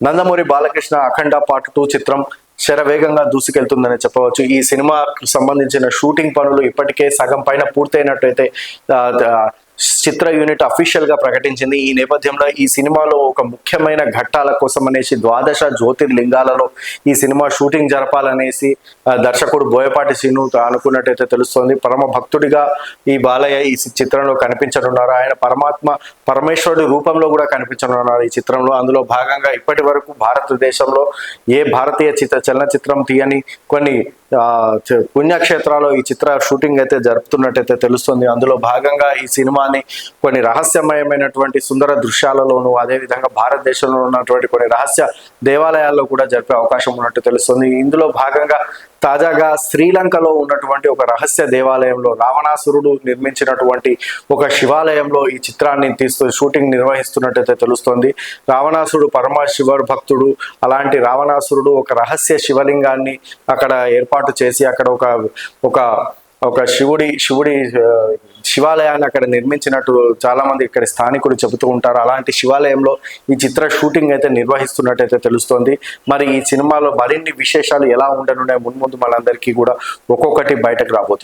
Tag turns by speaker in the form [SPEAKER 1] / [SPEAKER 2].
[SPEAKER 1] Nandamuri Balakrishna Akhanda part two చిత్రం శరవేగంగా దూసుకెళ్తుందని చెప్పవచ్చు. ఈ సినిమాకు సంబంధించిన షూటింగ్ పనులు ఇప్పటికే సగం పైన పూర్తయినట్టయితే ఆ, చిత్ర యూనిట్ అఫీషియల్గా ప్రకటించింది. ఈ నేపథ్యంలో ఈ సినిమాలో ఒక ముఖ్యమైన ఘట్టాల కోసం అనేసి ద్వాదశ జ్యోతిర్లింగాలలో ఈ సినిమా షూటింగ్ జరపాలనేసి దర్శకుడు బోయపాటి శ్రీను అనుకున్నట్టయితే తెలుస్తోంది. పరమ భక్తుడిగా ఈ బాలయ్య ఈ చిత్రంలో కనిపించనున్నారు. ఆయన పరమాత్మ పరమేశ్వరుడి రూపంలో కూడా కనిపించనున్నారు ఈ చిత్రంలో. అందులో భాగంగా ఇప్పటి వరకు భారతదేశంలో ఏ భారతీయ చిత్ర చలనచిత్రం తీయని కొన్ని ఆ, పుణ్యక్షేత్రాల్లో ఈ చిత్ర షూటింగ్ అయితే జరుపుతున్నట్టయితే తెలుస్తుంది. అందులో భాగంగా ఈ సినిమా అని కొన్ని రహస్యమయమైనటువంటి సుందర దృశ్యాలలోనూ అదేవిధంగా భారతదేశంలో ఉన్నటువంటి కొన్ని రహస్య దేవాలయాల్లో కూడా జరిపే అవకాశం ఉన్నట్టు తెలుస్తుంది. ఇందులో భాగంగా తాజాగా శ్రీలంకలో ఉన్నటువంటి ఒక రహస్య దేవాలయంలో రావణాసురుడు నిర్మించినటువంటి ఒక శివాలయంలో ఈ చిత్రాన్ని తీస్తూ షూటింగ్ నిర్వహిస్తున్నట్టయితే తెలుస్తోంది. రావణాసురుడు పరమశివ భక్తుడు. అలాంటి రావణాసురుడు ఒక రహస్య శివలింగాన్ని అక్కడ ఏర్పాటు చేసి అక్కడ ఒక ఒక ఒక శివుడి శివుడి శివాలయాన్ని అక్కడ నిర్మించినట్టు చాలా మంది ఇక్కడ స్థానికులు చెబుతూ ఉంటారు. అలాంటి శివాలయంలో ఈ చిత్ర షూటింగ్ అయితే నిర్వహిస్తున్నట్టయితే తెలుస్తోంది. మరి ఈ సినిమాలో మరిన్ని విశేషాలు ఎలా ఉండనున్నాయి మున్ముందు మనందరికీ కూడా ఒక్కొక్కటి బయటకు రాబోతుంది